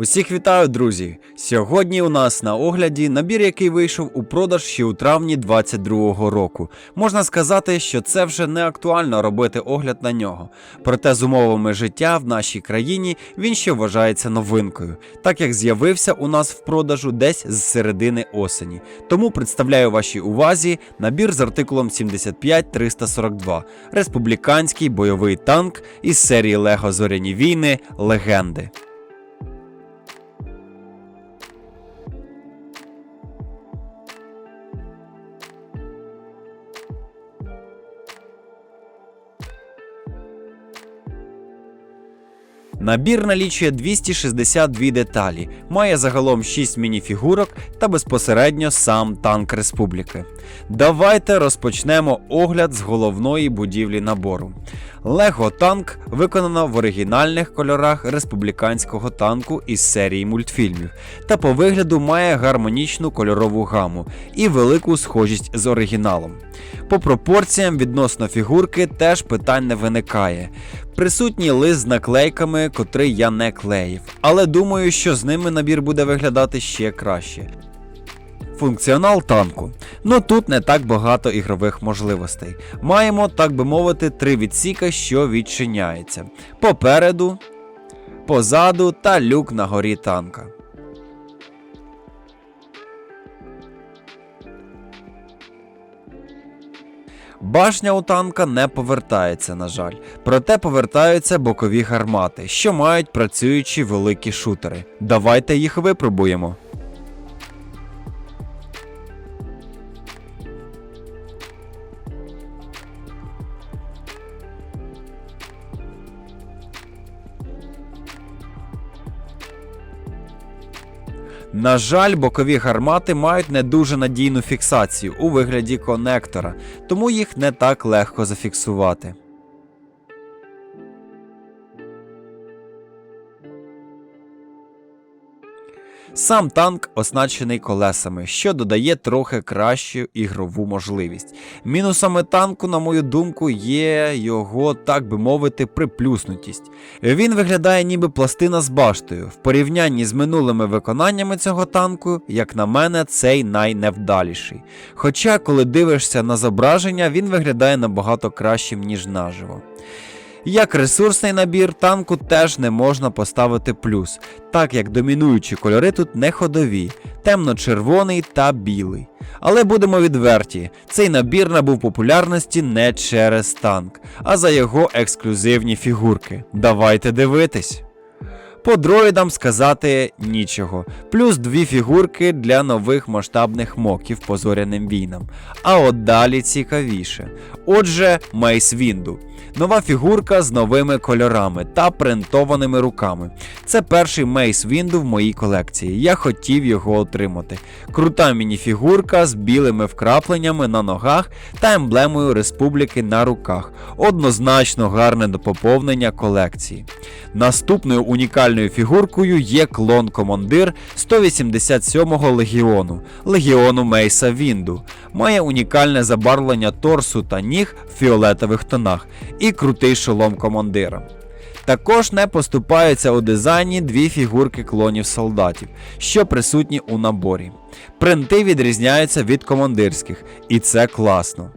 Усіх вітаю, друзі! Сьогодні у нас на огляді набір, який вийшов у продаж ще у травні 2022 року. Можна сказати, що це вже не актуально робити огляд на нього. Проте з умовами життя в нашій країні він ще вважається новинкою, так як з'явився у нас в продажу десь з середини осені. Тому представляю вашій увазі набір з артикулом 75342 республіканський бойовий танк із серії Лего Зоряні війни Легенди. Набір налічує 262 деталі, має загалом 6 мініфігурок та безпосередньо сам танк республіки. Давайте розпочнемо огляд з головної будівлі набору. Лего танк виконано в оригінальних кольорах республіканського танку із серії мультфільмів, та по вигляду має гармонічну кольорову гаму і велику схожість з оригіналом. По пропорціям відносно фігурки теж питань не виникає. Присутній лист з наклейками, котрий я не клеїв, але думаю, що з ними набір буде виглядати ще краще. Функціонал танку. Ну тут не так багато ігрових можливостей. Маємо, так би мовити, три відсіка, що відчиняється. Попереду, позаду та люк на горі танка. Башня у танка не повертається, на жаль, проте повертаються бокові гармати, що мають працюючі великі шутери. Давайте їх випробуємо. На жаль, бокові гармати мають не дуже надійну фіксацію у вигляді конектора, тому їх не так легко зафіксувати. Сам танк оснащений колесами, що додає трохи кращу ігрову можливість. Мінусами танку, на мою думку, є його, так би мовити, приплюснутість. Він виглядає ніби пластина з баштою. В порівнянні з минулими виконаннями цього танку, як на мене, цей найневдаліший. Хоча, коли дивишся на зображення, він виглядає набагато кращим, ніж наживо. Як ресурсний набір, танку теж не можна поставити плюс, так як домінуючі кольори тут не ходові, темно-червоний та білий. Але будемо відверті, цей набір набув популярності не через танк, а за його ексклюзивні фігурки. Давайте дивитись. По дроїдам сказати нічого. Плюс дві фігурки для нових масштабних моків по зоряним війнам. А от далі цікавіше. Отже, Мейс Вінду. Нова фігурка з новими кольорами та принтованими руками. Це перший Мейс Вінду в моїй колекції. Я хотів його отримати. Крута мініфігурка з білими вкрапленнями на ногах та емблемою республіки на руках. Однозначно гарне допоповнення колекції. Наступною унікальною фігуркою є клон-командир 187-го легіону легіону Мейса Вінду. Має унікальне забарвлення торсу та ніг в фіолетових тонах і крутий шолом командира. Також не поступаються у дизайні дві фігурки клонів солдатів, що присутні у наборі. Принти відрізняються від командирських, і це класно.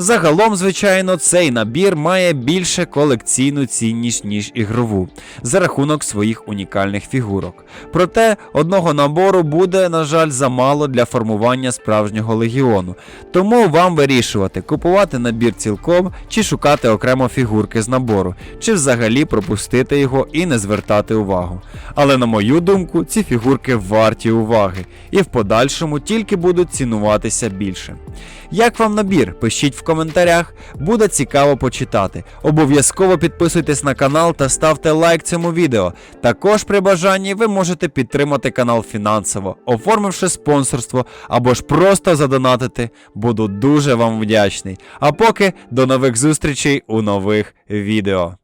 Загалом, звичайно, цей набір має більше колекційну цінність, ніж ігрову, за рахунок своїх унікальних фігурок. Проте одного набору буде, на жаль, замало для формування справжнього легіону. Тому вам вирішувати, купувати набір цілком чи шукати окремо фігурки з набору, чи взагалі пропустити його і не звертати увагу. Але на мою думку, ці фігурки варті уваги і в подальшому тільки будуть цінуватися більше. Як вам набір? Пишіть в коментарях, буде цікаво почитати. Обов'язково підписуйтесь на канал та ставте лайк цьому відео. Також при бажанні ви можете підтримати канал фінансово, оформивши спонсорство або ж просто задонатити. Буду дуже вам вдячний. А поки до нових зустрічей у нових відео.